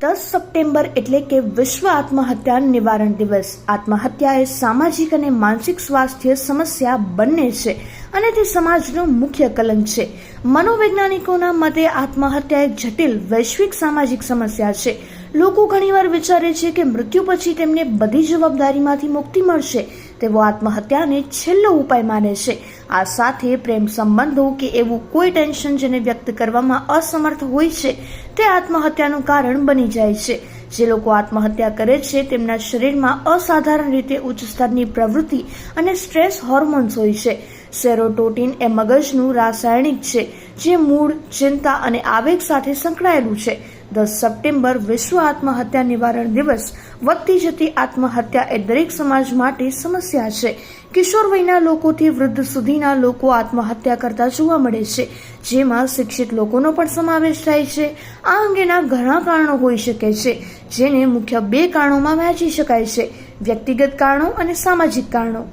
દસ સપ્ટેમ્બર એટલે કે વિશ્વ આત્મહત્યા નિવારણ દિવસ. આત્મહત્યા એ સામાજિક અને માનસિક સ્વાસ્થ્ય સમસ્યા બંને છે અને તે સમાજનું મુખ્ય કલંક છે. મનોવૈજ્ઞાનિકોના મતે આત્મહત્યા એક જટિલ વૈશ્વિક સામાજિક સમસ્યા છે. લોકો ઘણીવાર વિચારે છે કે મૃત્યુ પછી તેમને બધી જવાબદારીમાંથી મુક્તિ મળશે. તેઓ આત્મહત્યાને છેલ્લો ઉપાય માને છે. આ સાથે પ્રેમ સંબંધો કે એવું કોઈ ટેન્શન જેને વ્યક્ત કરવામાં અસમર્થ હોય છે, તે આત્મહત્યાનું કારણ બની જાય છે. જે લોકો આત્મહત્યા કરે છે, તેમના શરીરમાં અસાધારણ રીતે ઉચ્ચ સ્તરની પ્રવૃત્તિ અને સ્ટ્રેસ હોર્મોન્સ હોય છે. સેરોટોટિન એ મગજનું રાસાયણિક છે, જે મૂળ, ચિંતા અને આવેગ સાથે સંકળાયેલું છે. દસ સપ્ટેમ્બર વિશ્વ આત્મહત્યા નિવારણ દિવસ. વધતી જતી આત્મહત્યા એ દરેક સમાજ માટે સમસ્યા છે. કિશોર વયના લોકોથી વૃદ્ધ સુધીના લોકો આત્મહત્યા કરતા જોવા મળે છે, જેમાં શિક્ષિત લોકોનો પણ સમાવેશ થાય છે. આ અંગેના ઘણા કારણો હોઈ શકે છે, જેને મુખ્ય બે કારણોમાં વહેંચી શકાય છે. વ્યક્તિગત કારણો અને સામાજિક કારણો.